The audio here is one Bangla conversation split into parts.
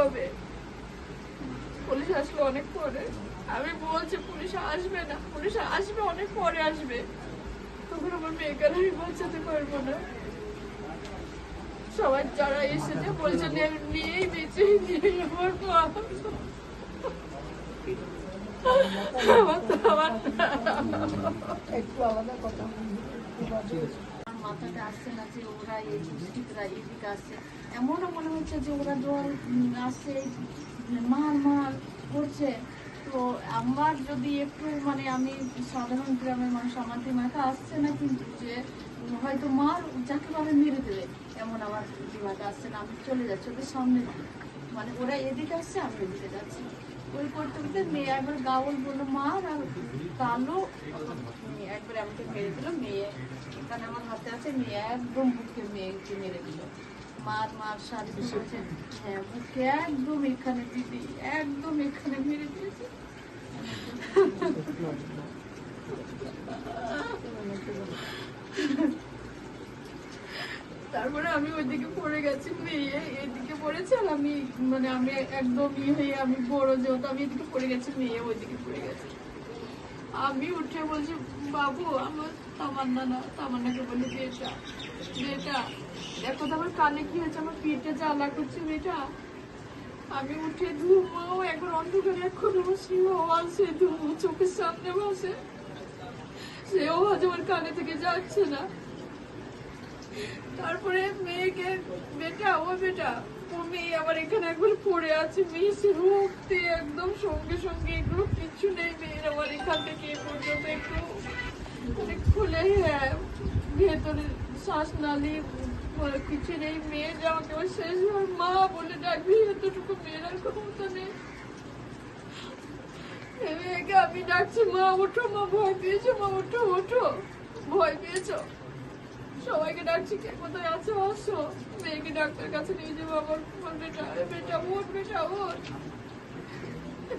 হবে। পুলিশ আসবে অনেক পরে। আমি বলছি পুলিশ আসবে না। পুলিশ আসবে অনেক পরে আসবে। তখন আমার মেয়েকে আমি বাঁচাতে পারব না। সবাই যারা এসেছে বলছে নিয়েই বেঁচে নিয়ে আমার মা। তো আমার আমার মাথাটা আসছে না যে ওরা এই দুষ্কৃতরা এদিকে আসছে। এমনও মনে হচ্ছে যে ওরা জল আসছে মার মার করছে। তো আমার যদি একটু মানে আমি সাধারণ গ্রামের মানুষ, আমার মাথা আসছে না কিন্তু যে হয়তো মার যাকে ভাবে মেরে দেবে, এমন আমার দিমাগে আসছে না, আমি চলে যাচ্ছি ওদের সামনে মানে ওরা এদিকে আসছে, আমি এদিকে যাচ্ছি। ওই করতে করতে মেয়ে একবার গাউল বলল মার আর কালো। একবার আমাকে মেরে দিল, মেয়ে এখানে আমার হাতে আছে, মেয়ে একদম বুকে মেয়েকে মেরে দিল। হ্যাঁ তারপরে আমি ওইদিকে পড়ে গেছি, মেয়ে এদিকে পড়েছে আর আমি মানে আমি একদম ই হয়ে আমি বড় যেহেতু আমি এদিকে পড়ে গেছি, মেয়ে ওইদিকে পড়ে গেছে। আমি উঠে বলছি, বাবু, আমার তামান্না না, তামান্নাকে বলি বেটা বেটা দেখো তো আমার কানে কি হয়েছে, আমার পিঠে জ্বালা করছে বেটা আমি উঠে ধুমাও একবার অন্ধকারে, এখন আমার সেই আওয়াজ সে ধুমো চোখের সামনে বসে। সে আওয়াজ আমার কানে থেকে যাচ্ছে না। তারপরে মেয়েকে বেটা ও বেটা ও মেয়ে আবার এখানে একবার পড়ে আছে, মেয়ে সে রক্তে একদম সঙ্গে সঙ্গে এগুলো কিছু নেই, মেয়ের আমার এখান থেকে এ পর্যন্ত একটু খুলে হ্যাঁ ভেতরে শ্বাস নালি কিছু নেই, মেয়ে যে আমাকে আবার শেষ হয়। মা বলে ডাকবি, এতটুকু মেয়ের ক্ষমতা নেই। মেয়েকে আমি ডাকছি, মা ওঠো, মা ভয় পেয়েছ, মা ওঠো ওঠো, ভয় পেয়েছ। সবাইকে ডাকছি, কে কোথায় আছে? আসো। মেয়েকে ডাক্তার কাছে নিয়ে যাব আমার বেটা বেটা ওর বেটা ওর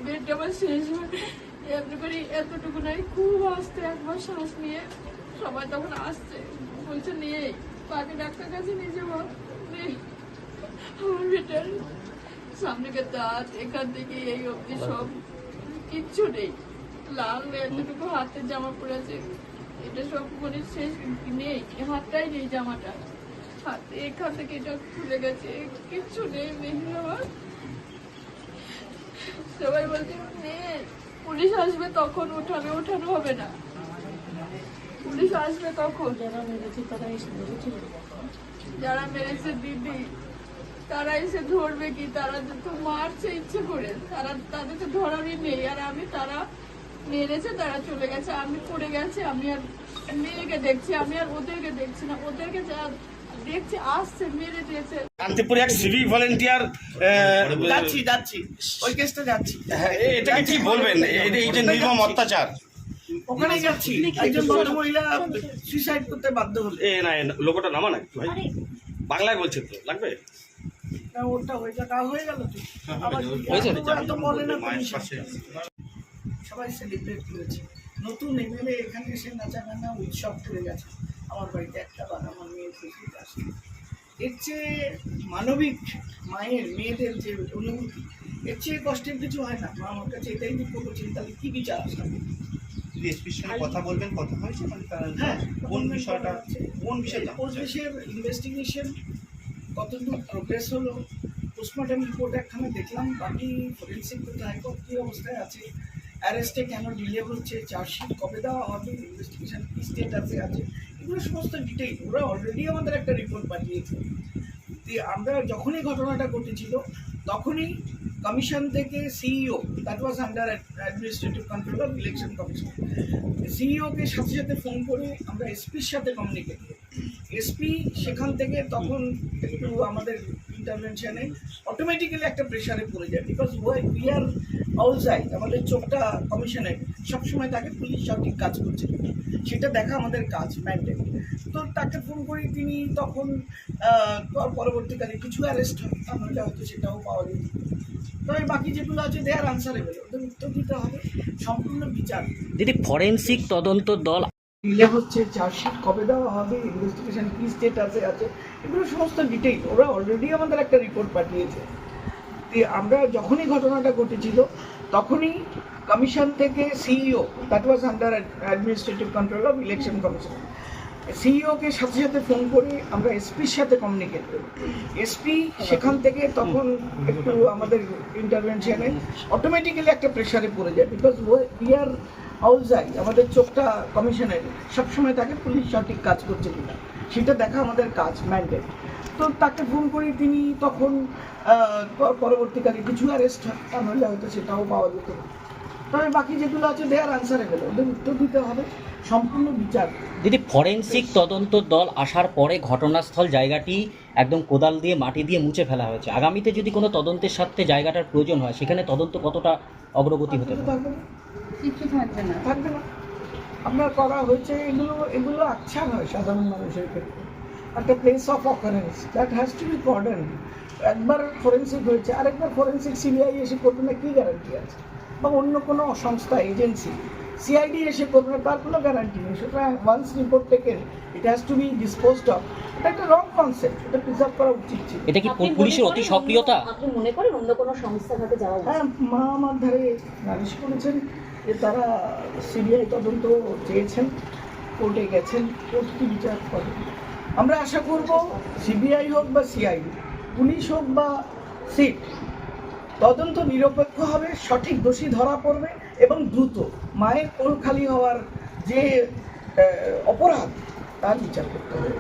বেডটা আমার শেষ হয়। এমনি করে এতটুকু নাই, খুব আসতে একবার শ্বাস নিয়ে সবাই তখন আসছে। বলছে নিয়ে পাকে ডাক্তার কাছে নিয়ে যাব। নে। আমার বেটার সামনেকার দাঁত, এখান থেকে এই অবধি সব কিচ্ছু নেই। লাল এতটুকু হাতের জামা পড়েছে এটা সব মানে শেষ, নেই হাতটাই নেই জামাটা। হাতে এখান থেকে এটা খুলে গেছে, কিচ্ছু নেই মেহের আমার। সবাই বলছে মেয়ে পুলিশ আসবে তখন উঠাবে উঠানো হবে না। পুলিশ আসবে তখন যারা মেরেছে তারা এসে মেরেছে যারা মেরেছে দিদি তারা এসে ধরবে কি? তারা তো মারছে ইচ্ছে করে। তারা তাদের তো ধরারই নেই। আর আমি তারা মেরেছে তারা চলে গেছে। আমি পড়ে গেছে আমি আর মেয়েকে দেখছি আমি আর ওদেরকে দেখছি না। ওদেরকে যা দেখছি আসছে মেরে দিয়েছে। শান্তিপুরে এক সিভিক ভলেন্টিয়ার যাচ্ছি যাচ্ছি। ওই কেসটা যাচ্ছি। এটাকে কি বলবেন? এই- এই যে নির্মম অত্যাচার। ওখানে যাচ্ছি একজন ভদ্রমহিলা সুইসাইড করতে বাধ্য হলে। এ না লোকটা নামা না ভাই বাংলায় বলছে তো লাগবে? না, ওটা হয়ে যা হয়ে গেল তো। আবার এত- এত বলে না সবাই সেলিব্রেট করেছে। নতুন এমএলএ এখানে এসে নাচা উৎসব করে গেছে। আমার বাড়িতে একটা আমার মেয়ের খুশিতে আসে এর চেয়ে মানবিক মায়ের মেয়েদের যে অনুভূতি এর চেয়ে কষ্টের কিছু হয় না। মা আমার কাছে এটাই দুঃখ করছেন তাহলে কি বিচার আসবে? যদি এসপির সঙ্গে কথা বলবেন কথা হয়েছে? মানে তার- হ্যাঁ কোন বিষয়টা কোন বিষয় জানতে চান? পুলিশের ইনভেস্টিগেশন কতদূর প্রোগ্রেস হলো পোস্টমর্টম রিপোর্ট একখানে দেখলাম বাকি ফরেন্সিক হাইকোর্ট কী অবস্থায় আছে অ্যারেস্টে কেন ডিলে হচ্ছে চার্জশিট কবে দেওয়া হবে ইনভেস্টিগেশন কি স্টেটাসে আছে এগুলো সমস্ত ডিটেইল ওরা অলরেডি আমাদের একটা রিপোর্ট পাঠিয়েছে। আমরা যখনই ঘটনাটা ঘটেছিল তখনই কমিশন থেকে CEO that was under administrative control of election commission সিইওকে সাথে সাথে ফোন করে আমরা এসপির সাথে কমিউনিকেট করি। এসপি সেখান থেকে তখন একটু আমাদের ইন্টারভেনশনে অটোমেটিক্যালি একটা প্রেশারে পড়ে যায়। Because why we are outside আমাদের চোখটা কমিশনে সবসময় তাকে পুলিশ সঠিক কাজ করছে। সেটা দেখা আমাদের কাজ ম্যান্ডেট তো তাকে ফোন করি, তিনি তখন পরবর্তীকালে কিছু অ্যারেস্ট হয়। তা নাহলে হয়তো সেটাও পাওয়া যেত। তবে বাকি যেগুলো আছে দেয়ার আনসারেবল ওদের উত্তর দিতে হবে। সম্পূর্ণ বিচার। দিদি ফরেন্সিক তদন্ত দল ডিলে হচ্ছে চার্জশিট কবে দেওয়া হবে? ইনভেস্টিগেশন কি স্টেটাসে আছে এগুলো সমস্ত ডিটেইল ওরা অলরেডি আমাদের একটা রিপোর্ট পাঠিয়েছে। আমরা যখনই ঘটনাটা ঘটেছিল তখনই কমিশন থেকে CEO that was under administrative control of election commission সিইওকে সাথে সাথে ফোন করে আমরা এসপির সাথে কমিউনিকেট করি। এসপি সেখান থেকে তখন একটু আমাদের ইন্টারভেনশনে অটোমেটিক্যালি একটা প্রেশারে পড়ে যায় বিকজ উই আর আউটসাইড আমাদের চোখটা কমিশনের সবসময় তাকে পুলিশ সঠিক কাজ করছে কিনা। সেটা দেখা আমাদের কাজ ম্যান্ডেট তো তাকে ফোন করি, তিনি তখন পরবর্তীকালে কিছু অ্যারেস্ট হয়। হয়তো সেটাও পাওয়া যেত। তবে বাকি যেগুলো আছে দেয়ার আনসারেবল ওদের উত্তর দিতে হবে। সম্পূর্ণ বিচার। দিদি ফরেন্সিক তদন্ত দল আসার পরে ঘটনাস্থল জায়গাটি একদম কোদাল দিয়ে মাটি দিয়ে মুছে ফেলা হয়েছে। আগামীতে যদি কোনো তদন্তের সাথে জায়গাটার প্রয়োজন হয় সেখানে তদন্ত কতটা অগ্রগতি হতে পারে? থাকবে না। কিছু থাকবে না। থাকবে না। আপনার করা হয়েছে এগুলো এগুলো আচ্ছা নয় সাধারণ মানুষের ক্ষেত্রে। একটা place of occurrence that has to be cordon একবার ফরেন্সিক হয়েছে আরেকবার ফরেন্সিক সিবিআই এসে করবে না কী গ্যারান্টি আছে? বা অন্য কোনো সংস্থা এজেন্সি সিআইডি এসে করবে তার কোনো গ্যারান্টি নেই। সুতরাং once report taken it has to be disposed of এটা একটা রং কনসেপ্ট এটা প্রিজার্ভ করা উচিত ছিল। এটা কি মনে পুলিশের অতি সক্রিয়তা? অন্য- আপনি মনে করেন অন্য কোনো সংস্থার হাতে যাওয়া হ্যাঁ মা আমার ধারে নালিশ করেছেন যে তারা সিবিআই তদন্ত চেয়েছেন কোর্টে গেছেন কোর্ট কি বিচার করে আমরা আশা করব সিবিআই হোক বা সিআইডি পুলিশ হোক বা সিট তদন্ত নিরপেক্ষ হবে, সঠিক দোষী ধরা পড়বে এবং দ্রুত মায়ের কোল খালি হওয়ার যে অপরাধ, তার বিচার করতে হবে।